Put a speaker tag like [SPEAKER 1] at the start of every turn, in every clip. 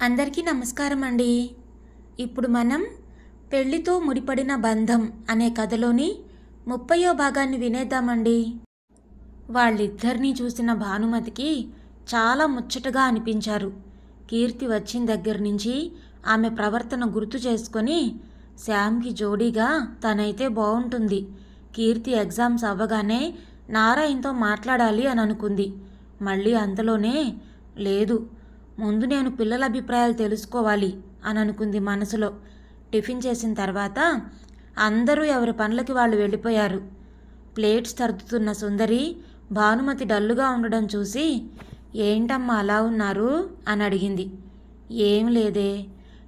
[SPEAKER 1] అందరికీ నమస్కారం అండి ఇప్పుడు మనం పెళ్ళితో ముడిపడిన బంధం అనే కథలోని ముప్పయో భాగాన్ని వినేద్దామండి. వాళ్ళిద్దరినీ చూసిన భానుమతికి చాలా ముచ్చటగా అనిపించారు. కీర్తి వచ్చిన దగ్గర నుంచి ఆమె ప్రవర్తన గుర్తు చేసుకొని శ్యామ్కి జోడీగా తనైతే బాగుంటుంది కీర్తి ఎగ్జామ్స్ అవ్వగానే నారాయణతో మాట్లాడాలి అని అనుకుంది మళ్ళీ అంతలోనే లేదు. ముందు నేను పిల్లల అభిప్రాయాలు తెలుసుకోవాలి అని అనుకుంది మనసులో. టిఫిన్ చేసిన తర్వాత అందరూ ఎవరి పనులకి వాళ్ళు వెళ్ళిపోయారు. ప్లేట్స్ సర్దుతున్న సుందరి భానుమతి డల్లుగా ఉండడం చూసి ఏంటమ్మా అలా ఉన్నారు? అని అడిగింది. ఏం లేదే.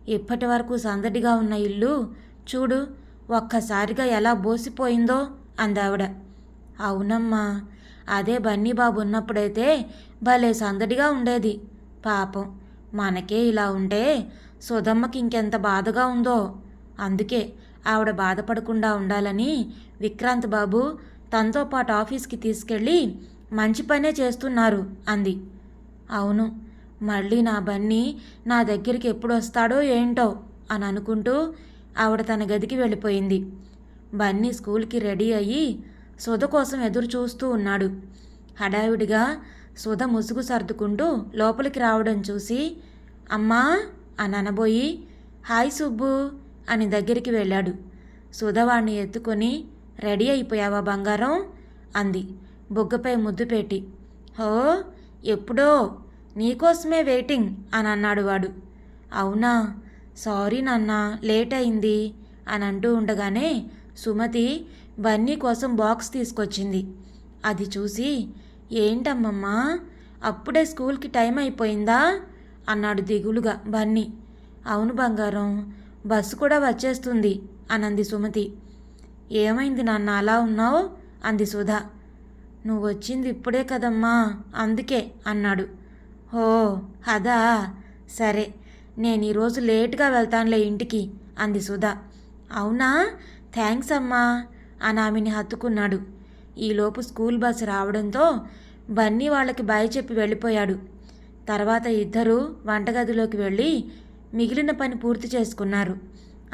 [SPEAKER 1] ఇప్పటి వరకు సందడిగా ఉన్న ఇల్లు చూడు ఒక్కసారిగా ఎలా బోసిపోయిందో అందావిడ అవునమ్మా. అదే బన్నీ బాబు ఉన్నప్పుడైతే భలే సందడిగా ఉండేది. పాపం మనకే ఇలా ఉంటే సుధమ్మకి ఇంకెంత బాధగా ఉందో. అందుకే ఆవిడ బాధపడకుండా ఉండాలని విక్రాంత్ బాబు తనతో పాటు ఆఫీస్కి తీసుకెళ్ళి మంచి పనే చేస్తున్నారు అంది. అవును మళ్ళీ నా బన్నీ నా దగ్గరికి ఎప్పుడు వస్తాడో ఏంటో అని అనుకుంటూ ఆవిడ తన గదికి వెళ్ళిపోయింది. బన్నీ స్కూల్కి రెడీ అయ్యి సుధ కోసం ఎదురు చూస్తూ ఉన్నాడు. హడావిడిగా సుధ ముసుగు సర్దుకుంటూ లోపలికి రావడం చూసి అమ్మా! అని అనబోయి హాయ్ సుబ్బు! అని దగ్గరికి వెళ్ళాడు. సుధవాణ్ణి ఎత్తుకొని రెడీ అయిపోయావా బంగారం? అంది. బుగ్గపై ముద్దు పెట్టి హో ఎప్పుడో? నీకోసమే వెయిటింగ్! అని అన్నాడు వాడు. అవునా? సారీ నాన్న లేట్ అయింది! అని అంటూ ఉండగానే సుమతి బన్నీ కోసం బాక్స్ తీసుకొచ్చింది. అది చూసి ఏంటమ్మమ్మా అప్పుడే స్కూల్కి టైం అయిపోయిందా? అన్నాడు దిగులుగా బన్నీ. అవును బంగారం బస్సు కూడా వచ్చేస్తుంది అనంది సుమతి. ఏమైంది నాన్న అలా ఉన్నావు? అంది సుధా. నువ్వు వచ్చింది ఇప్పుడే కదమ్మా అందుకే అన్నాడు. ఓ అదా? సరే నేను ఈరోజు లేట్గా వెళ్తానులే ఇంటికి అంది సుధా. అవునా? థ్యాంక్స్ అమ్మా అని ఆమెని హత్తుకున్నాడు. ఈలోపు స్కూల్ బస్సు రావడంతో బన్నీ వాళ్ళకి బాయ్ చెప్పి వెళ్ళిపోయాడు. తర్వాత ఇద్దరూ వంటగదిలోకి వెళ్ళి మిగిలిన పని పూర్తి చేసుకున్నారు.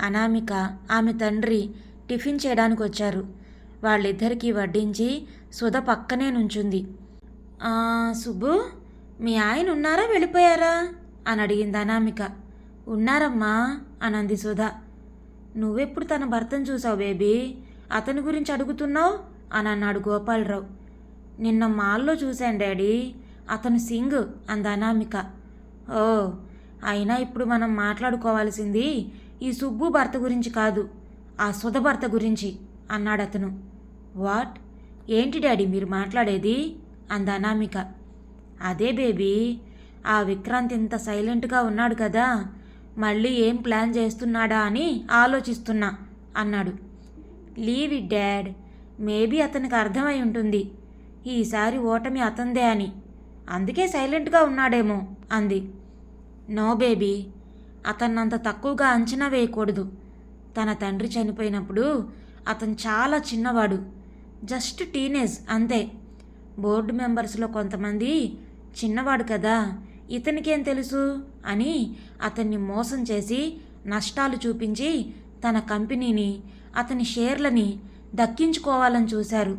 [SPEAKER 1] అనామిక ఆమె తండ్రి టిఫిన్ చేయడానికి వచ్చారు. వాళ్ళిద్దరికీ వడ్డించి సుధ పక్కనే నుంచుంది. సుబ్బు మీ ఆయన ఉన్నారా? వెళ్ళిపోయారా? అని అడిగింది అనామిక. ఉన్నారమ్మా అనంది సుధ. నువ్వెప్పుడు తన భర్తను చూసావు బేబీ? అతని గురించి అడుగుతున్నావు? అని అన్నాడు గోపాలరావు. నిన్న మాల్లో చూశాను డాడీ. అతను సింగ్ అందనామిక అనామిక. ఓ అయినా ఇప్పుడు మనం మాట్లాడుకోవాల్సింది ఈ సుబ్బు భర్త గురించి కాదు ఆ సుధ భర్త గురించి అన్నాడు అతను. వాట్? ఏంటి డాడీ మీరు మాట్లాడేది? అందనామిక అనామిక. అదే బేబీ ఆ విక్రాంత్ ఇంత సైలెంట్గా ఉన్నాడు కదా మళ్ళీ ఏం ప్లాన్ చేస్తున్నాడా అని ఆలోచిస్తున్నా అన్నాడు. Leave it dad. మేబీ అతనికి అర్థమై ఉంటుంది. ఈసారి ఓటమి అతందే అని. అందుకే సైలెంట్గా ఉన్నాడేమో అంది. నో బేబీ అతన్నంత తక్కువగా అంచనా వేయకూడదు. తన తండ్రి చనిపోయినప్పుడు అతను చాలా చిన్నవాడు జస్ట్ టీనేజ్ అంతే. బోర్డు మెంబర్స్లో కొంతమంది చిన్నవాడు కదా ఇతనికేం తెలుసు? అని అతన్ని మోసం చేసి నష్టాలు చూపించి తన కంపెనీని అతని షేర్లని దక్కించుకోవాలని చూశారు.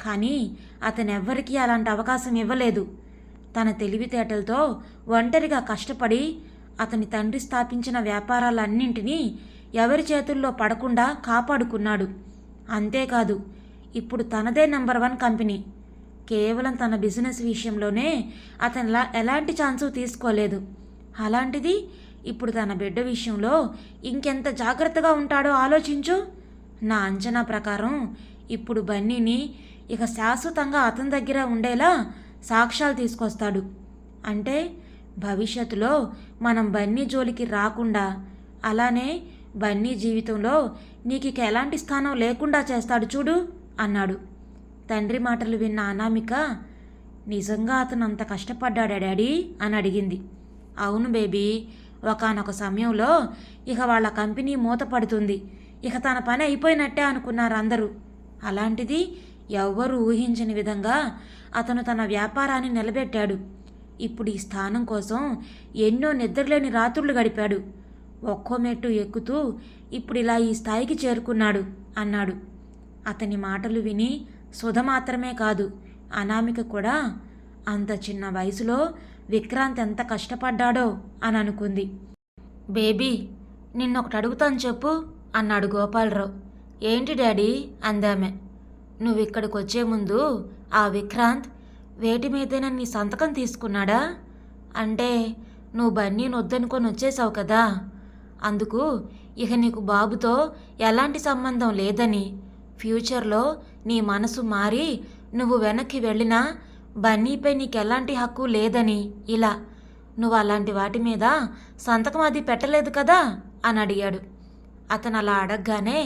[SPEAKER 1] కానీ అతనెవ్వరికీ అలాంటి అవకాశం ఇవ్వలేదు. తన తెలివితేటలతో ఒంటరిగా కష్టపడి అతని తండ్రి స్థాపించిన వ్యాపారాలన్నింటినీ ఎవరి చేతుల్లో పడకుండా కాపాడుకున్నాడు. అంతేకాదు ఇప్పుడు తనదే నంబర్ వన్ కంపెనీ. కేవలం తన బిజినెస్ విషయంలోనే అతను ఎలాంటి ఛాన్సు తీసుకోలేదు. అలాంటిది ఇప్పుడు తన బిడ్డ విషయంలో ఇంకెంత జాగ్రత్తగా ఉంటాడో ఆలోచించు. నా అంచనా ప్రకారం ఇప్పుడు బన్నీని ఇక శాశ్వతంగా అతని దగ్గర ఉండేలా సాక్ష్యాలు తీసుకొస్తాడు. అంటే భవిష్యత్తులో మనం బన్నీ జోలికి రాకుండా అలానే బన్నీ జీవితంలో నీకు ఇక ఎలాంటి స్థానం లేకుండా చేస్తాడు చూడు అన్నాడు. తండ్రి మాటలు విన్న అనామిక నిజంగా అతను అంత కష్టపడ్డాడా డాడీ? అని అడిగింది. అవును బేబీ ఒకానొక సమయంలో ఇక వాళ్ళ కంపెనీ మూతపడుతుంది. ఇక తన పని అయిపోయినట్టే అనుకున్నారు అందరూ. అలాంటిది ఎవ్వరూ ఊహించని విధంగా అతను తన వ్యాపారాన్ని నిలబెట్టాడు. ఇప్పుడు ఈ స్థానం కోసం ఎన్నో నిద్రలేని రాత్రులు గడిపాడు. ఒక్కో మెట్టు ఎక్కుతూ ఇప్పుడు ఇలా ఈ స్థాయికి చేరుకున్నాడు అన్నాడు. అతని మాటలు విని సుధ మాత్రమే కాదు అనామిక కూడా అంత చిన్న వయసులో విక్రాంత్ ఎంత కష్టపడ్డాడో అని అనుకుంది. బేబీ నిన్నొకటి అడుగుతాను చెప్పు. అన్నాడు గోపాలరావు. ఏంటి డాడీ? అందామె. నువ్వు ఇక్కడికి వచ్చే ముందు ఆ విక్రాంత్ వేటి మీదైనా నీ సంతకం తీసుకున్నాడా? అంటే నువ్వు బన్నీని వద్దనుకొని వచ్చేసావు కదా. అందుకు ఇక నీకు బాబుతో ఎలాంటి సంబంధం లేదని. ఫ్యూచర్లో నీ మనసు మారి నువ్వు వెనక్కి వెళ్ళినా బన్నీపై నీకు ఎలాంటి హక్కు లేదని. ఇలా. నువ్వు అలాంటి వాటి మీద సంతకం అది పెట్టలేదు కదా? అని అడిగాడు. అతను అలా అడగగానే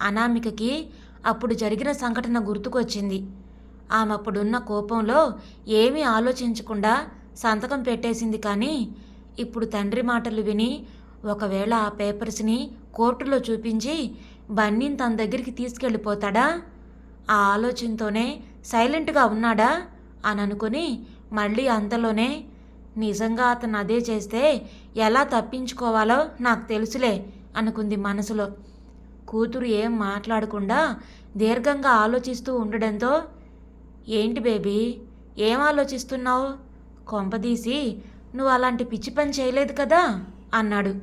[SPEAKER 1] అనామికకి అప్పుడు జరిగిన సంఘటన గుర్తుకొచ్చింది. ఆమె అప్పుడున్న కోపంలో ఏమీ ఆలోచించకుండా సంతకం పెట్టేసింది కానీ ఇప్పుడు తండ్రి మాటలు విని ఒకవేళ ఆ పేపర్స్ని కోర్టులో చూపించి బన్నీని తన దగ్గరికి తీసుకెళ్ళిపోతాడా? ఆ ఆలోచనతోనే సైలెంట్గా ఉన్నాడా? అని అనుకుని మళ్ళీ అంతలోనే నిజంగా అతను అదే చేస్తే ఎలా తప్పించుకోవాలో నాకు తెలుసులే అనుకుంది మనసులో. కూతురు ఏం మాట్లాడకుండా దీర్ఘంగా ఆలోచిస్తూ ఉండడంతో ఏంటి బేబీ ఏం ఆలోచిస్తున్నావు? కొంపదీసి నువ్వు అలాంటి పిచ్చి పని చేయలేదు కదా? అన్నాడు.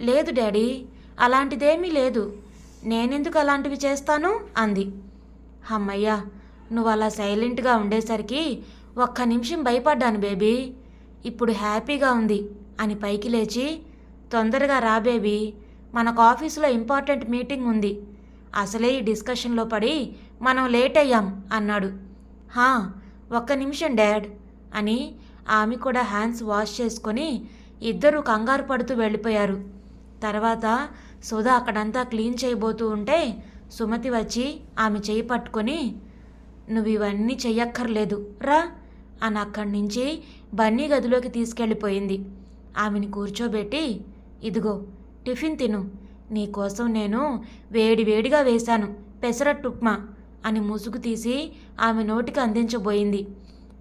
[SPEAKER 1] లేదు డాడీ అలాంటిదేమీ లేదు. నేనెందుకు అలాంటివి చేస్తాను? అంది. అమ్మయ్యా నువ్వు అలా సైలెంట్గా ఉండేసరికి ఒక్క నిమిషం భయపడ్డాను బేబీ. ఇప్పుడు హ్యాపీగా ఉంది అని పైకి లేచి తొందరగా రా బేబీ. మనకు ఆఫీసులో ఇంపార్టెంట్ మీటింగ్ ఉంది. అసలే ఈ డిస్కషన్లో పడి మనం లేట్ అయ్యాం అన్నాడు. హా ఒక్క నిమిషం డాడ్ అని ఆమె కూడా హ్యాండ్స్ వాష్ చేసుకొని ఇద్దరూ కంగారు పడుతూ వెళ్ళిపోయారు. తర్వాత సుధా అక్కడంతా క్లీన్ చేయబోతూ ఉంటే సుమతి వచ్చి ఆమె చేయి పట్టుకొని నువ్వు ఇవన్నీ చెయ్యక్కర్లేదు రా అని అక్కడి నుంచి బన్నీ గదిలోకి తీసుకెళ్ళిపోయింది. ఆమెని కూర్చోబెట్టి ఇదిగో టిఫిన్ తిను. నీకోసం నేను వేడివేడిగా వేశాను. పెసరట్టు ఉప్మా అని ముసుగు తీసి ఆమె నోటికి అందించబోయింది.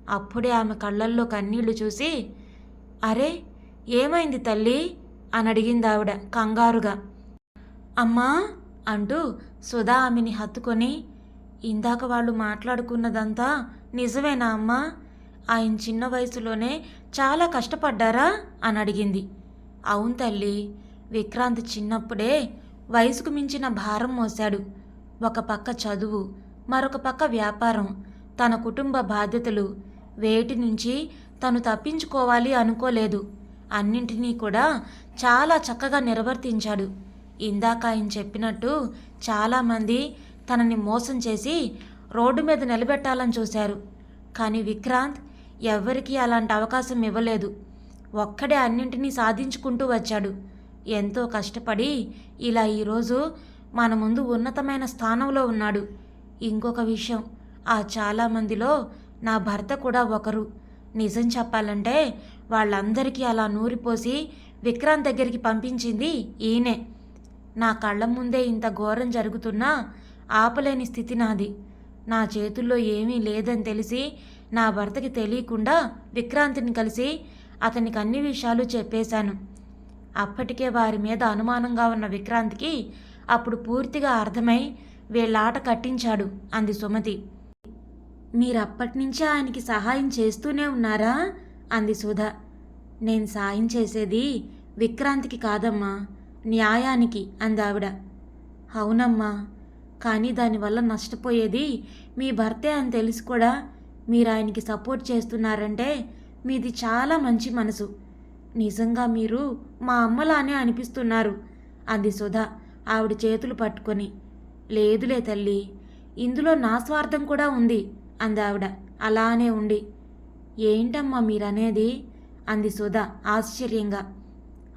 [SPEAKER 1] అప్పుడే ఆమె కళ్ళల్లో కన్నీళ్ళు చూసి అరే ఏమైంది తల్లి? అని అడిగింది ఆవిడ కంగారుగా. అమ్మా అంటూ సుధా ఆమెని హత్తుకొని ఇందాక వాళ్ళు మాట్లాడుకున్నదంతా నిజమేనా అమ్మా? ఆయన చిన్న వయసులోనే చాలా కష్టపడ్డారా? అని అడిగింది. అవును తల్లి. విక్రాంత్ చిన్నప్పుడే వయసుకు మించిన భారం మోశాడు. ఒక పక్క చదువు మరొక పక్క వ్యాపారం తన కుటుంబ బాధ్యతలు. వేటి నుంచి తను తప్పించుకోవాలి అనుకోలేదు. అన్నింటినీ కూడా చాలా చక్కగా నిర్వర్తించాడు. ఇందాక ఆయన చెప్పినట్టు చాలామంది తనని మోసం చేసి రోడ్డు మీద నిలబెట్టాలని చూశారు. కానీ విక్రాంత్ ఎవ్వరికీ అలాంటి అవకాశం ఇవ్వలేదు. ఒక్కడే అన్నింటినీ సాధించుకుంటూ వచ్చాడు. ఎంతో కష్టపడి ఇలా ఈరోజు మన ముందు ఉన్నతమైన స్థానంలో ఉన్నాడు. ఇంకొక విషయం ఆ చాలామందిలో నా భర్త కూడా ఒకరు. నిజం చెప్పాలంటే వాళ్ళందరికీ అలా నూరిపోసి విక్రాంత్ దగ్గరికి పంపించింది ఈయనే. నా కళ్ళ ముందే ఇంత ఘోరం జరుగుతున్నా ఆపలేని స్థితి నాది. నా చేతుల్లో ఏమీ లేదని తెలిసి నా భర్తకి తెలియకుండా విక్రాంతిని కలిసి అతనికి అన్ని విషయాలు చెప్పేశాను. అప్పటికే వారి మీద అనుమానంగా ఉన్న విక్రాంత్కి అప్పుడు పూర్తిగా అర్థమై వీళ్ళ ఆట కట్టించాడు అంది సుమతి. మీరప్పటి నుంచే ఆయనకి సహాయం చేస్తూనే ఉన్నారా? అంది సుధ. నేను సాయం చేసేది విక్రాంతికి కాదమ్మా న్యాయానికి అందావిడ. అవునమ్మా కానీ దానివల్ల నష్టపోయేది మీ భర్తే అని తెలిసి కూడా మీరు ఆయనకి సపోర్ట్ చేస్తున్నారంటే మీది చాలా మంచి మనసు. నిజంగా మీరు మా అమ్మలానే అనిపిస్తున్నారు. అంది సుధ ఆవిడ చేతులు పట్టుకొని. లేదులే తల్లి ఇందులో నా స్వార్థం కూడా ఉంది అంది ఆవిడ. అలానే ఉండి. ఏంటమ్మా మీరనేది? అంది సుధ ఆశ్చర్యంగా.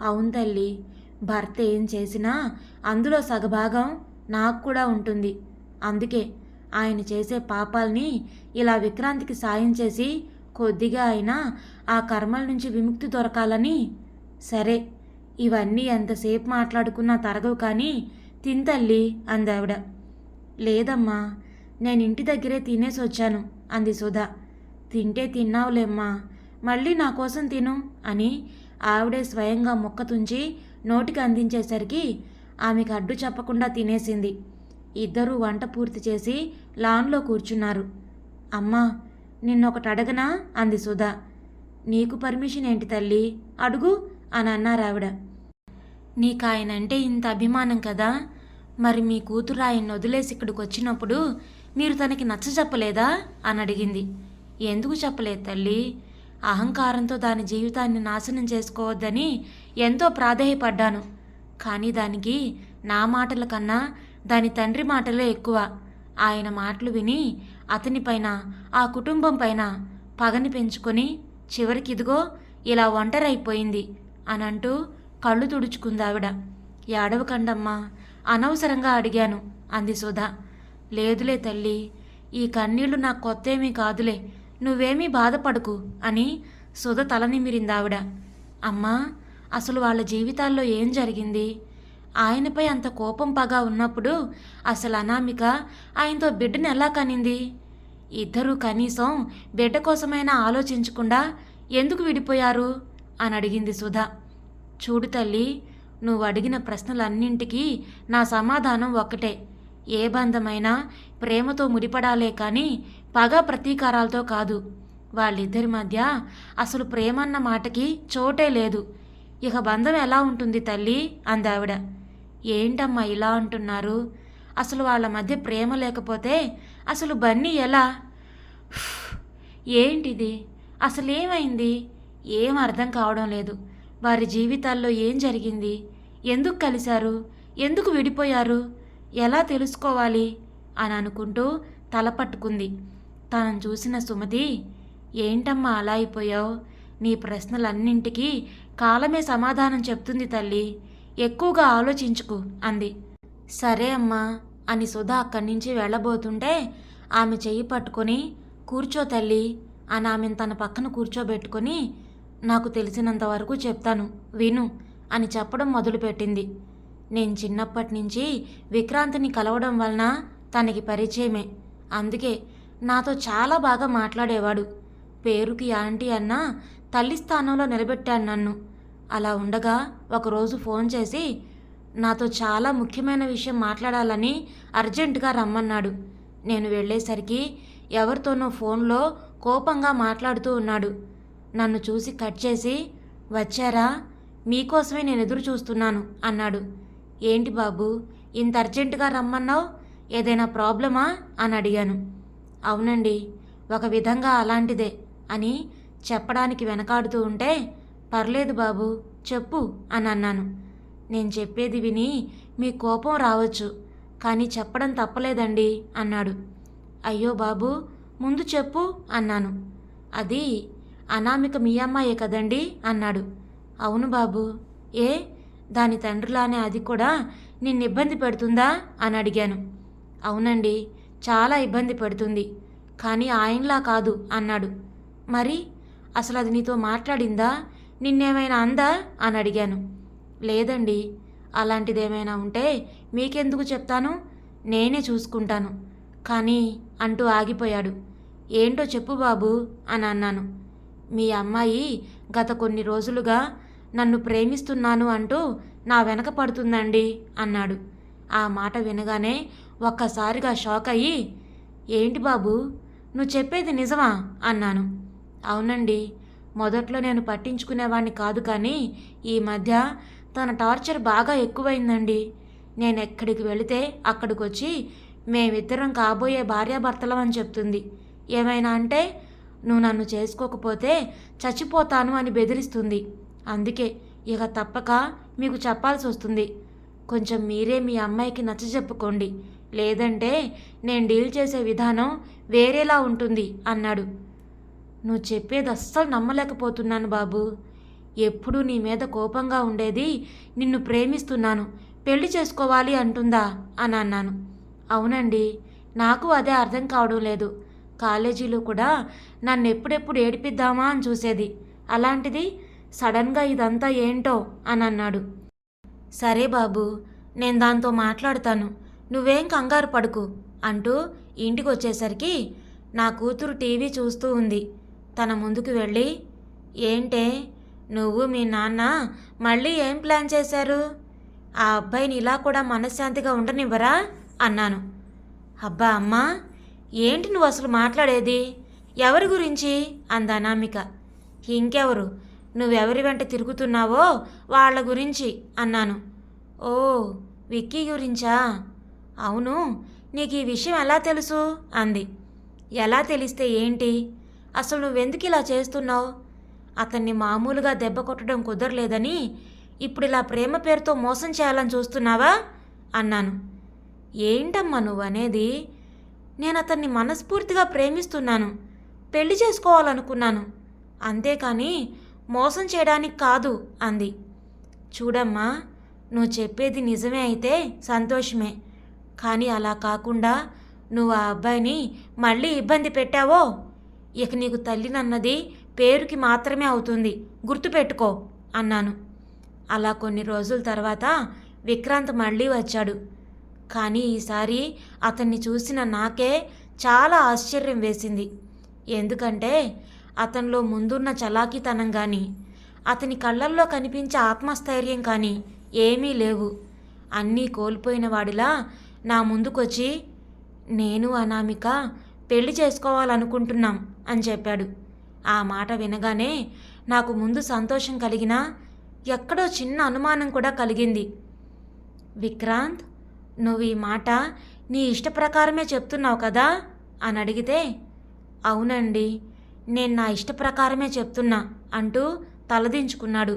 [SPEAKER 1] అవును తల్లి భర్త ఏం చేసినా అందులో సగభాగం నాకు కూడా ఉంటుంది. అందుకే ఆయన చేసే పాపాల్ని ఇలా విక్రాంతికి సాయం చేసి కొద్దిగా అయినా ఆ కర్మల నుంచి విముక్తి దొరకాలని? సరే ఇవన్నీ ఎంతసేపు మాట్లాడుకున్నా తరగవు కానీ తింతల్లి అందావిడ. లేదమ్మా నేను ఇంటి దగ్గరే తినేసి వచ్చాను అంది సుధా. తింటే తిన్నావులేమ్మా మళ్ళీ నా కోసం తిను అని ఆవిడే స్వయంగా మొక్క తుంచి నోటికి అందించేసరికి ఆమెకు అడ్డు చెప్పకుండా తినేసింది. ఇద్దరూ వంట పూర్తి చేసి లాన్లో కూర్చున్నారు. అమ్మా నిన్నొకటి అడగనా? అంది సుధా. నీకు పర్మిషన్ ఏంటి తల్లి? అడుగు అని అన్నారు ఆవిడ. నీకు ఆయన అంటే ఇంత అభిమానం కదా? మరి మీ కూతురు ఆయన వదిలేసి ఇక్కడికి వచ్చినప్పుడు మీరు తనకి నచ్చ చెప్పలేదా? అని అడిగింది. ఎందుకు చెప్పలేదు తల్లి? అహంకారంతో దాని జీవితాన్ని నాశనం చేసుకోవద్దని ఎంతో ప్రాధేయపడ్డాను. కానీ దానికి నా మాటల కన్నా దాని తండ్రి మాటలే ఎక్కువ. ఆయన మాటలు విని అతనిపైన ఆ కుటుంబం పైన పగని పెంచుకొని చివరికి ఇదిగో ఇలా ఒంటరైపోయింది అని అంటూ కళ్ళు తుడుచుకుంది ఆవిడ ఏడవకండమ్మా అనవసరంగా అడిగాను అంది సుధా. లేదులే తల్లి ఈ కన్నీళ్ళు నాకు కొత్తేమీ కాదులే నువ్వేమీ బాధపడకు అని సుధ తల ఆవిడ అమ్మా అసలు వాళ్ళ జీవితాల్లో ఏం జరిగింది? ఆయనపై అంత కోపం పగ ఉన్నప్పుడు అసలు అనామిక ఆయనతో బిడ్డను ఎలా కనింది? ఇద్దరూ కనీసం బిడ్డ కోసమైనా ఆలోచించకుండా ఎందుకు విడిపోయారు? అని అడిగింది సుధా. చూడు తల్లి నువ్వు అడిగిన ప్రశ్నలన్నింటికీ నా సమాధానం ఒక్కటే. ఏ బంధమైనా ప్రేమతో ముడిపడాలే కానీ పగ ప్రతీకారాలతో కాదు. వాళ్ళిద్దరి మధ్య అసలు ప్రేమన్న మాటకి చోటే లేదు. ఇక బంధం ఎలా ఉంటుంది తల్లి? అందావిడ. ఏంటమ్మా ఇలా అంటున్నారు? అసలు వాళ్ళ మధ్య ప్రేమ లేకపోతే అసలు బన్నీ ఎలా? ఏంటిది? అసలు ఏమైంది? ఏం అర్థం కావడం లేదు. వారి జీవితాల్లో ఏం జరిగింది? ఎందుకు కలిశారు? ఎందుకు విడిపోయారు? ఎలా తెలుసుకోవాలి? అని అనుకుంటూ తల పట్టుకుంది. తనను చూసిన సుమతి ఏంటమ్మా అలా అయిపోయావు? నీ ప్రశ్నలన్నింటికీ కాలమే సమాధానం చెప్తుంది తల్లి. ఎక్కువగా ఆలోచించుకు అంది. సరే అమ్మా అని సుధా అక్కడి నుంచి వెళ్ళబోతుంటే ఆమె చెయ్యి పట్టుకొని కూర్చో తల్లి అని ఆమెను తన పక్కన కూర్చోబెట్టుకొని నాకు తెలిసినంత వరకు చెప్తాను విను అని చెప్పడం మొదలుపెట్టింది. నేను చిన్నప్పటి నుంచి విక్రాంతిని కలవడం వలన తనకి పరిచయమే. అందుకే నాతో చాలా బాగా మాట్లాడేవాడు. పేరుకి యాంటీ అన్న తల్లి స్థానంలో నిలబెట్టాను నన్ను. అలా ఉండగా ఒకరోజు ఫోన్ చేసి నాతో చాలా ముఖ్యమైన విషయం మాట్లాడాలని అర్జెంటుగా రమ్మన్నాడు. నేను వెళ్ళేసరికి ఎవరితోనో ఫోన్లో కోపంగా మాట్లాడుతూ ఉన్నాడు. నన్ను చూసి కట్ చేసి వచ్చారా? మీకోసమే నేను ఎదురు చూస్తున్నాను అన్నాడు. ఏంటి బాబు ఇంత అర్జెంటుగా రమ్మన్నావు? ఏదైనా ప్రాబ్లమా? అని అడిగాను. అవునండి ఒక విధంగా అలాంటిదే అని చెప్పడానికి వెనకాడుతూ ఉంటే పర్లేదు బాబు చెప్పు అని అన్నాను. నేను చెప్పేది విని మీ కోపం రావచ్చు కానీ చెప్పడం తప్పలేదండి అన్నాడు. అయ్యో బాబు ముందు చెప్పు అన్నాను. అది అనామిక మీ అమ్మాయే కదండి అన్నాడు. అవును బాబు. ఏ దాని తండ్రిలానే అది కూడా నిన్ను ఇబ్బంది పెడుతుందా అని అడిగాను. అవునండి చాలా ఇబ్బంది పెడుతుంది కానీ ఆయనలా కాదు అన్నాడు. మరి అసలు అది నీతో మాట్లాడిందా? నిన్నేమైనా అందా? అని అడిగాను. లేదండి. అలాంటిదేమైనా ఉంటే మీకెందుకు చెప్తాను? నేనే చూసుకుంటాను. కానీ అంటూ ఆగిపోయాడు. ఏంటో చెప్పు బాబు అని అన్నాను. మీ అమ్మాయి గత కొన్ని రోజులుగా నన్ను ప్రేమిస్తున్నాను అంటూ నా వెనక పడుతుందండి అన్నాడు. ఆ మాట వినగానే ఒక్కసారిగా షాక్ అయ్యి ఏంటి బాబు? నువ్వు చెప్పేది నిజమా? అన్నాను. అవునండి. మొదట్లో నేను పట్టించుకునేవాడిని కాదు కానీ ఈ మధ్య తన టార్చర్ బాగా ఎక్కువైందండి. నేను ఎక్కడికి వెళితే అక్కడికి వచ్చి మేమిద్దరం కాబోయే భార్యాభర్తలం అని చెప్తుంది. ఏమైనా అంటే నువ్వు నన్ను చేసుకోకపోతే చచ్చిపోతాను అని బెదిరిస్తుంది. అందుకే ఇక తప్పక మీకు చెప్పాల్సి వస్తుంది. కొంచెం మీరే మీ అమ్మాయికి నచ్చజెప్పుకోండి లేదంటే నేను డీల్ చేసే విధానం వేరేలా ఉంటుంది అన్నాడు. నువ్వు చెప్పేది అస్సలు నమ్మలేకపోతున్నాను బాబు. ఎప్పుడూ నీ మీద కోపంగా ఉండేది నిన్ను ప్రేమిస్తున్నాను. పెళ్ళి చేసుకోవాలి అంటుందా? అని అన్నాను. అవునండి నాకు అదే అర్థం కావడం లేదు. కాలేజీలో కూడా నన్ను ఎప్పుడెప్పుడు ఏడిపిద్దామా అని చూసేది. అలాంటిది సడన్గా ఇదంతా ఏంటో అని అన్నాడు. సరే బాబు నేను దాంతో మాట్లాడతాను. నువ్వేం కంగారు పడుకు అంటూ ఇంటికి వచ్చేసరికి నా కూతురు టీవీ చూస్తూ ఉంది. తన ముందుకు వెళ్ళి ఏంటే నువ్వు మీ నాన్న మళ్ళీ ఏం ప్లాన్ చేశారు? ఆ అబ్బాయిని ఇలా కూడా మనశ్శాంతిగా ఉండనివ్వరా? అన్నాను. అబ్బా అమ్మా ఏంటి నువ్వు అసలు మాట్లాడేది? ఎవరి గురించి? అంది అనామిక. ఇంకెవరు? నువ్వెవరి వెంట తిరుగుతున్నావో వాళ్ళ గురించి అన్నాను. ఓ విక్కీ గురించా? అవును నీకు ఈ విషయం ఎలా తెలుసు? అంది. ఎలా తెలిస్తే ఏంటి? అసలు నువ్వెందుకు ఇలా చేస్తున్నావు? అతన్ని మామూలుగా దెబ్బ కొట్టడం కుదరలేదని ఇప్పుడు ఇలా ప్రేమ పేరుతో మోసం చేయాలని చూస్తున్నావా? అన్నాను. ఏంటమ్మా నువ్వు అనేది నేను అతన్ని మనస్ఫూర్తిగా ప్రేమిస్తున్నాను. పెళ్ళి చేసుకోవాలనుకున్నాను. అంతేకాని మోసం చేయడానికి కాదు అంది. చూడమ్మా నువ్వు చెప్పేది నిజమే అయితే సంతోషమే. కానీ అలా కాకుండా నువ్వు ఆ అబ్బాయిని మళ్ళీ ఇబ్బంది పెట్టావో? ఇక నీకు తల్లినన్నది పేరుకి మాత్రమే అవుతుంది. గుర్తుపెట్టుకో అన్నాను. అలా కొన్ని రోజుల తర్వాత విక్రాంత్ మళ్ళీ వచ్చాడు. కానీ ఈసారి అతన్ని చూసిన నాకే చాలా ఆశ్చర్యం వేసింది. ఎందుకంటే అతనిలో ముందున్న చలాకీతనం కానీ అతని కళ్ళల్లో కనిపించే ఆత్మస్థైర్యం కానీ ఏమీ లేవు. అన్నీ కోల్పోయిన వాడిలా నా ముందుకొచ్చి నేను అనామిక పెళ్ళి చేసుకోవాలనుకుంటున్నాం అని చెప్పాడు. ఆ మాట వినగానే నాకు ముందు సంతోషం కలిగినా ఎక్కడో చిన్న అనుమానం కూడా కలిగింది. విక్రాంత్ నువ్వు ఈ మాట నీ ఇష్ట ప్రకారమే చెప్తున్నావు కదా అని అడిగితే అవునండి నేను నా ఇష్ట ప్రకారమే చెప్తున్నా అంటూ తలదించుకున్నాడు.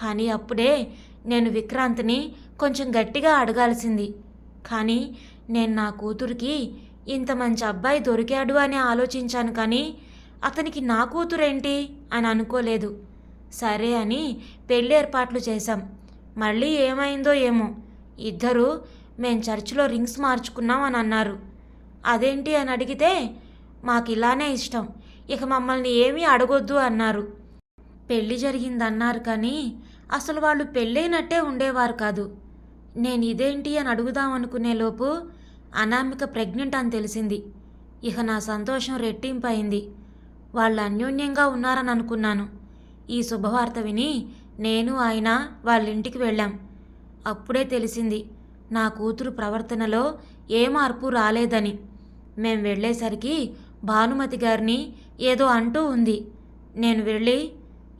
[SPEAKER 1] కానీ అప్పుడే నేను విక్రాంత్ని కొంచెం గట్టిగా అడగాల్సింది. కానీ నేను నా కూతురికి ఇంత మంచి అబ్బాయి దొరికాడు అని ఆలోచించాను కానీ అతనికి నా కూతురేంటి అని అనుకోలేదు. సరే అని పెళ్ళి ఏర్పాట్లు చేశాం. మళ్ళీ ఏమైందో ఏమో. ఇద్దరు మేం చర్చిలో రింగ్స్ మార్చుకున్నాం అని అన్నారు. అదేంటి అని అడిగితే మాకు ఇలానే ఇష్టం. ఇక మమ్మల్ని ఏమీ అడగొద్దు అన్నారు. పెళ్ళి జరిగిందన్నారు కానీ అసలు వాళ్ళు పెళ్ళైనట్టే ఉండేవారు కాదు. నేను ఇదేంటి అని అడుగుదామనుకునే లోపు అనామిక ప్రెగ్నెంట్ అని తెలిసింది. ఇక నా సంతోషం రెట్టింపైంది వాళ్ళు అన్యోన్యంగా ఉన్నారని అనుకున్నాను. ఈ శుభవార్త విని నేను ఆయన వాళ్ళ ఇంటికి వెళ్ళాం. అప్పుడే తెలిసింది నా కూతురు ప్రవర్తనలో ఏ మార్పు రాలేదని. మేం వెళ్ళేసరికి భానుమతి గారిని ఏదో అంటూ ఉంది. నేను వెళ్ళి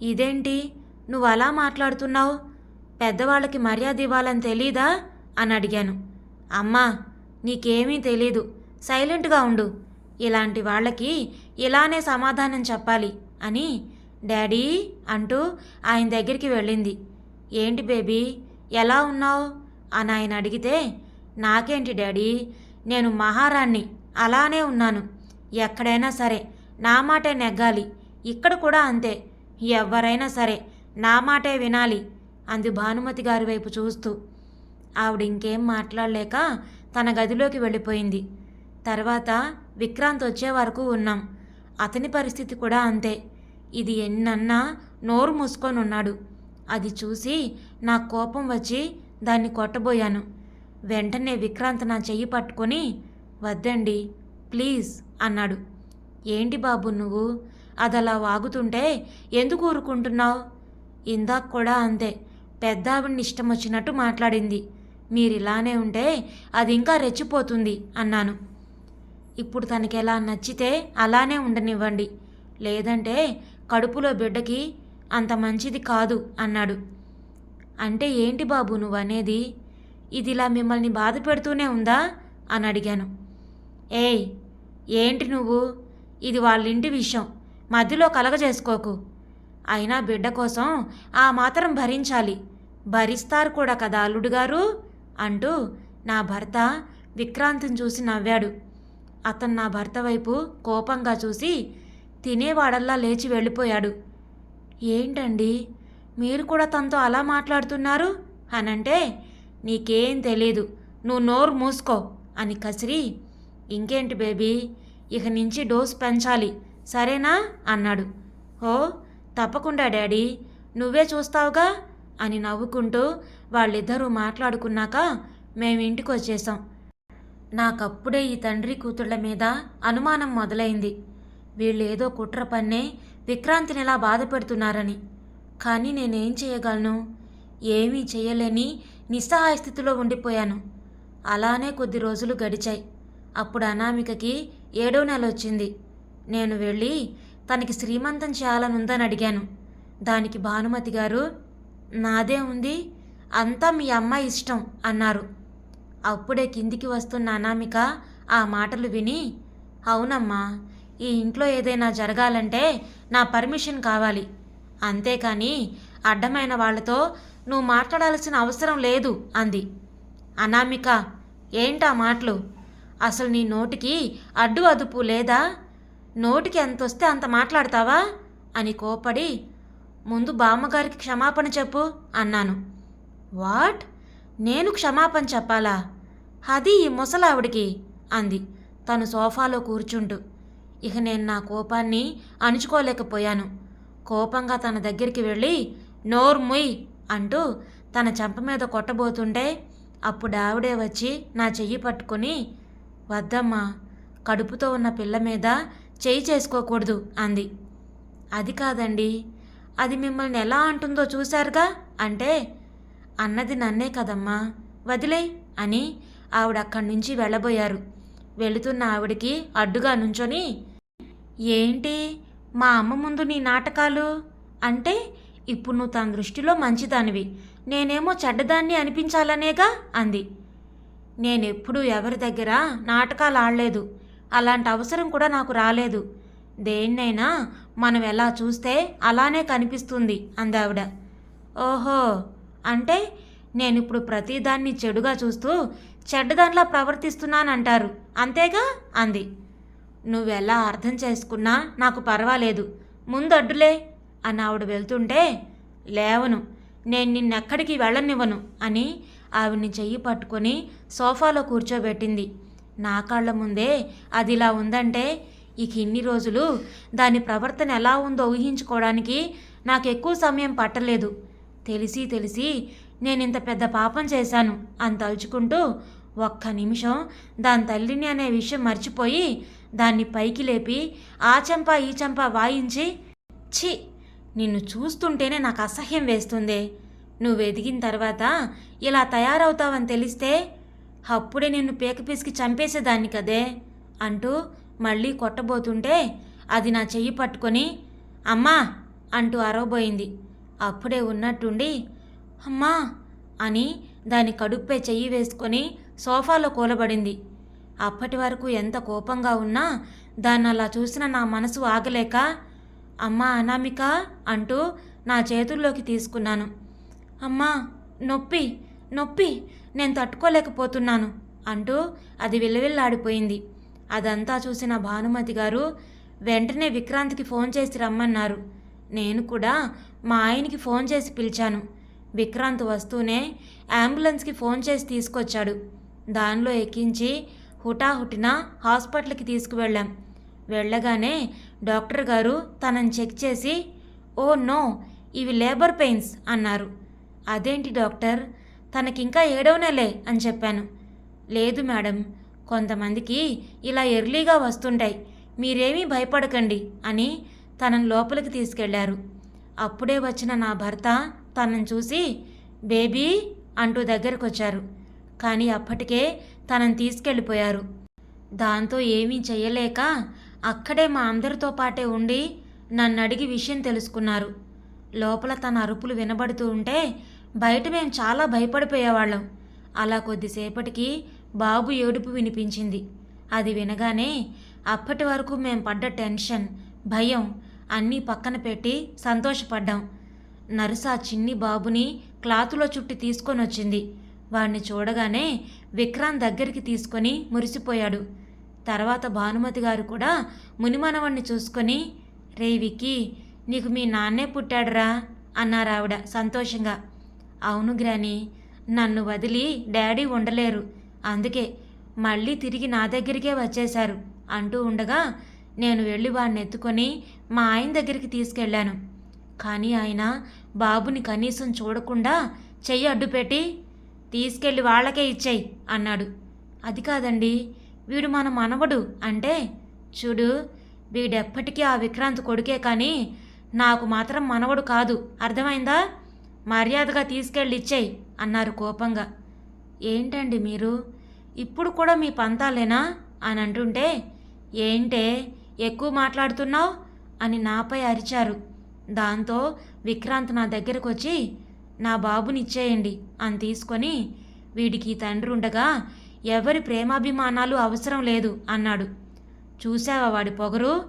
[SPEAKER 1] ఇదేంటి? నువ్వు అలా మాట్లాడుతున్నావు? పెద్దవాళ్ళకి మర్యాద ఇవ్వాలని తెలీదా? అని అడిగాను. అమ్మా నీకేమీ తెలీదు. సైలెంట్గా ఉండు. ఇలాంటి వాళ్ళకి ఇలానే సమాధానం చెప్పాలి అని డాడీ అంటూ ఆయన దగ్గరికి వెళ్ళింది. ఏంటి బేబీ ఎలా ఉన్నావు? అని ఆయన అడిగితే నాకేంటి డాడీ నేను మహారాణ్ణి అలానే ఉన్నాను. ఎక్కడైనా సరే నా మాటే నెగ్గాలి. ఇక్కడ కూడా అంతే. ఎవరైనా సరే నా మాటే వినాలి. అంది భానుమతి గారి వైపు చూస్తూ. ఆవిడ ఇంకేం మాట్లాడలేక తన గదిలోకి వెళ్ళిపోయింది. తర్వాత విక్రాంత్ వచ్చే వరకు ఉన్నాం. అతని పరిస్థితి కూడా అంతే. ఇది ఎన్నన్నా నోరు మూసుకొని ఉన్నాడు. అది చూసి నా కోపం వచ్చి దాన్ని కొట్టబోయాను. వెంటనే విక్రాంత్ నా చెయ్యి పట్టుకొని వద్దండి ప్లీజ్ అన్నాడు. ఏంటి బాబు నువ్వు? అదలా వాగుతుంటే ఎందుకు ఊరుకుంటున్నావు? ఇందాక కూడా అంతే. పెద్ద పెద్దావిడిని ఇష్టం వచ్చినట్టు మాట్లాడింది. మీరిలానే ఉంటే అది ఇంకా రెచ్చిపోతుంది అన్నాను. ఇప్పుడు తనకి ఎలా నచ్చితే అలానే ఉండనివ్వండి. లేదంటే కడుపులో బిడ్డకి అంత మంచిది కాదు అన్నాడు. అంటే ఏంటి బాబు నువ్వు అనేది ఇది ఇలా మిమ్మల్ని బాధ పెడుతూనే ఉందా? అని అడిగాను. ఏయ్ ఏంటి నువ్వు? ఇది వాళ్ళ ఇంటి విషయం. మధ్యలో కలగజేసుకోకు. అయినా బిడ్డ కోసం ఆ మాత్రం భరించాలి. భరిస్తారు కూడా కదా అల్లుడు గారు అంటూ నా భర్త విక్రాంతిని చూసి నవ్వాడు. అతను నా భర్త వైపు కోపంగా చూసి తినేవాడల్లా లేచి వెళ్ళిపోయాడు. ఏంటండి? మీరు కూడా తనతో అలా మాట్లాడుతున్నారు? అనంటే నీకేం తెలీదు. నువ్వు నోరు మూసుకో అని కసిరి ఇంకేంటి బేబీ? ఇక నుంచి డోస్ పెంచాలి. సరేనా? అన్నాడు. ఓ తప్పకుండా డాడీ. నువ్వే చూస్తావుగా? అని నవ్వుకుంటూ వాళ్ళిద్దరూ మాట్లాడుకున్నాక మేము ఇంటికి వచ్చేసాం నాకప్పుడే ఈ తండ్రి కూతుళ్ళ మీద అనుమానం మొదలైంది. వీళ్ళేదో కుట్ర పన్నే విక్రాంతిని ఎలా బాధపెడుతున్నారని. కానీ నేనేం చేయగలను? ఏమీ చేయలేని నిస్సహాయ స్థితిలో ఉండిపోయాను. అలానే కొద్ది రోజులు గడిచాయి. అప్పుడు అనామికకి ఏడో నెల వచ్చింది నేను వెళ్ళి తనకి శ్రీమంతం చేయాలనుందని అడిగాను. దానికి భానుమతి గారు నాదే ఉంది అంతా మీ అమ్మ ఇష్టం అన్నారు. అప్పుడే కిందికి వస్తున్న అనామిక ఆ మాటలు విని అవునమ్మా ఈ ఇంట్లో ఏదైనా జరగాలంటే నా పర్మిషన్ కావాలి. అంతేకాని అడ్డమైన వాళ్ళతో నువ్వు మాట్లాడాల్సిన అవసరం లేదు అంది. అనామిక ఏంటా మాటలు? అసలు నీ నోటికి అడ్డు అదుపు లేదా? నోటికి ఎంత వస్తే అంత మాట్లాడతావా? అని కోపడి ముందు బామ్మగారికి క్షమాపణ చెప్పు అన్నాను. వాట్? నేను క్షమాపణ చెప్పాలా? అది ఈ ముసలావిడికి అంది. తను సోఫాలో కూర్చుంటూ. ఇక నేను నా కోపాన్ని అణుచుకోలేకపోయాను. కోపంగా తన దగ్గరికి వెళ్ళి నోర్ముయ్ అంటూ తన చెంప మీద కొట్టబోతుంటే అప్పుడు ఆవిడే వచ్చి నా చెయ్యి పట్టుకొని వద్దమ్మా కడుపుతో ఉన్న పిల్ల మీద చెయ్యి చేసుకోకూడదు అంది. అది కాదండి అది మిమ్మల్ని ఎలా అంటుందో చూశారుగా? అంటే అన్నది నన్నే కదమ్మా. వదిలే అని ఆవిడ అక్కడి నుంచి వెళ్ళబోయారు. వెళుతున్న ఆవిడికి అడ్డుగా నుంచొని ఏంటి? మా అమ్మ ముందు నీ నాటకాలు? అంటే ఇప్పుడు నువ్వు తన దృష్టిలో మంచిదానివి. నేనేమో చెడ్డదాన్ని అనిపించాలనేగా? అంది. నేనెప్పుడూ ఎవరి దగ్గర నాటకాలు ఆడలేదు. అలాంటి అవసరం కూడా నాకు రాలేదు. దేన్నైనా మనం ఎలా చూస్తే అలానే కనిపిస్తుంది అందావిడ. ఓహో అంటే నేను ఇప్పుడు ప్రతిదాన్ని చెడుగా చూస్తూ చెడ్డదానిలా ప్రవర్తిస్తున్నానంటారు. అంతేగా? అంది. నువ్వెలా అర్థం చేసుకున్నా నాకు పర్వాలేదు. ముందు అడ్డులే అని ఆవిడ వెళ్తుంటే లేవను. నేను నిన్నెక్కడికి వెళ్ళనివ్వను అని ఆవిడ్ని చెయ్యి పట్టుకొని సోఫాలో కూర్చోబెట్టింది. నా కాళ్ళ ముందే అది ఇలా ఉందంటే ఇక ఇన్ని రోజులు దాని ప్రవర్తన ఎలా ఉందో ఊహించుకోవడానికి నాకు ఎక్కువ సమయం పట్టలేదు. తెలిసి తెలిసి నేను ఇంత పెద్ద పాపం చేశాను అని తలుచుకుంటూ ఒక్క నిమిషం దాని తల్లిని అనే విషయం మర్చిపోయి దాన్ని పైకి లేపి ఆ చెంప ఈ చెంప వాయించి ఛీ! నిన్ను చూస్తుంటేనే నాకు అసహ్యం వేస్తుంది. నువ్వు ఎదిగిన తర్వాత ఇలా తయారవుతావని తెలిస్తే అప్పుడే నిన్ను పీక పిసికి చంపేసేదాన్ని కదే అంటూ మళ్ళీ కొట్టబోతుంటే అది నా చెయ్యి పట్టుకొని అమ్మా అంటూ అరవబోయింది. అప్పుడే ఉన్నట్టుండి అమ్మా అని దాని కడుప్పే చెయ్యి వేసుకొని సోఫాలో కూలబడింది. అప్పటి వరకు ఎంత కోపంగా ఉన్నా దాన్ని అలా చూసిన నా మనసు ఆగలేక అమ్మా అనామిక అంటూ నా చేతుల్లోకి తీసుకున్నాను. అమ్మా నొప్పి నొప్పి నేను తట్టుకోలేకపోతున్నాను అంటూ అది విల్లవిల్లాడిపోయింది అదంతా చూసిన భానుమతి గారు వెంటనే విక్రాంత్కి ఫోన్ చేసి రమ్మన్నారు. నేను కూడా మా ఆయనకి ఫోన్ చేసి పిలిచాను. విక్రాంత్ వస్తూనే అంబులెన్స్కి ఫోన్ చేసి తీసుకొచ్చాడు. దానిలో ఎక్కించి హుటాహుటిన హాస్పిటల్కి తీసుకువెళ్ళాం. వెళ్ళగానే డాక్టర్ గారు తనని చెక్ చేసి ఓ నో ఇవి లేబర్ పెయిన్స్ అన్నారు. అదేంటి డాక్టర్? తనకింకా ఏడవనలే అని చెప్పాను. లేదు మేడం కొంతమందికి ఇలా ఎర్లీగా వస్తుంటాయి. మీరేమీ భయపడకండి అని తనను లోపలికి తీసుకెళ్ళారు. అప్పుడే వచ్చిన నా భర్త తనని చూసి బేబీ అంటూ దగ్గరకు వచ్చారు కానీ అప్పటికే తనను తీసుకెళ్ళిపోయారు. దాంతో ఏమీ చేయలేక అక్కడే మా అందరితో పాటే ఉండి నన్ను అడిగి విషయం తెలుసుకున్నారు. లోపల తన అరుపులు వినబడుతూ ఉంటే బయట మేము చాలా భయపడిపోయేవాళ్ళం. అలా కొద్దిసేపటికి బాబు ఏడుపు వినిపించింది. అది వినగానే అప్పటి వరకు మేము పడ్డ టెన్షన్ భయం అన్నీ పక్కన పెట్టి సంతోషపడ్డాం. నర్సు ఆ చిన్ని బాబుని క్లాతులో చుట్టి తీసుకొని వచ్చింది వాణ్ణి చూడగానే విక్రాంత్ దగ్గరికి తీసుకొని మురిసిపోయాడు. తర్వాత భానుమతి గారు కూడా మునిమనవణ్ణి చూసుకొని రే విక్కీ నీకు మీ నాన్నే పుట్టాడురా అన్నారు ఆవిడ సంతోషంగా. అవును గ్రాని నన్ను వదిలి డాడీ ఉండలేరు. అందుకే మళ్ళీ తిరిగి నా దగ్గరికే వచ్చేశారు అంటూ ఉండగా నేను వెళ్ళి వాడిని ఎత్తుకొని మా ఆయన దగ్గరికి తీసుకెళ్ళాను. కానీ ఆయన బాబుని కనీసం చూడకుండా చెయ్యి అడ్డుపెట్టి తీసుకెళ్ళి వాళ్ళకే ఇచ్చేయి అన్నాడు. అది కాదండి వీడు మన మనవడు అంటే చూడు వీడెప్పటికీ ఆ విక్రాంత్ కొడుకే కానీ నాకు మాత్రం మనవడు కాదు. అర్థమైందా? మర్యాదగా తీసుకెళ్ళి ఇచ్చేయి అన్నారు కోపంగా. ఏంటండి మీరు? ఇప్పుడు కూడా మీ పంతాలేనా? అని అంటుంటే ఏంటే ఎక్కువ మాట్లాడుతున్నావు? అని నాపై అరిచారు. దాంతో విక్రాంత్ నా దగ్గరకు వచ్చి నా బాబుని ఇచ్చేయండి అని తీసుకొని వీడికి తండ్రి ఉండగా ఎవరి ప్రేమాభిమానాలు అవసరం లేదు అన్నాడు. చూసావా వాడి పొగరు?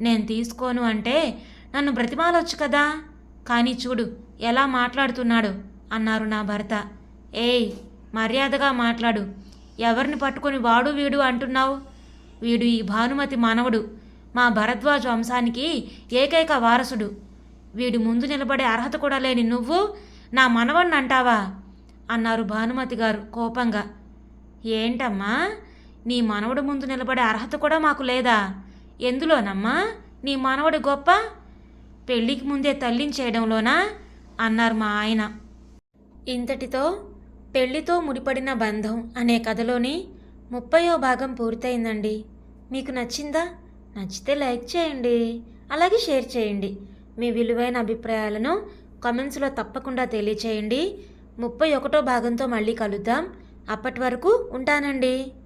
[SPEAKER 1] నేను తీసుకోను అంటే నన్ను బ్రతిమాలొచ్చు కదా? కానీ చూడు ఎలా మాట్లాడుతున్నాడు అన్నారు నా భర్త. ఏయ్ మర్యాదగా మాట్లాడు. ఎవరిని పట్టుకొని వాడు వీడు అంటున్నావు? వీడు ఈ భానుమతి మానవుడు. మా భరద్వాజ వంశానికి ఏకైక వారసుడు. వీడి ముందు నిలబడే అర్హత కూడా లేని నువ్వు నా మనవణ్ణి అంటావా? అన్నారు భానుమతి గారు కోపంగా. ఏంటమ్మా? నీ మనవడు ముందు నిలబడే అర్హత కూడా మాకు లేదా? ఎందులోనమ్మా? నీ మనవడు గొప్ప? పెళ్ళికి ముందే తల్లించేయడంలోనా అన్నారు మా ఆయన. ఇంతటితో పెళ్ళితో ముడిపడిన బంధం అనే కథలోని ముప్పయో భాగం పూర్తయిందండి. మీకు నచ్చిందా? నచ్చితే లైక్ చేయండి. అలాగే షేర్ చేయండి. మీ విలువైన అభిప్రాయాలను కామెంట్స్లో తప్పకుండా తెలియచేయండి. ముప్పై ఒకటో భాగంతో మళ్ళీ కలుద్దాం. అప్పటి వరకు ఉంటానండి.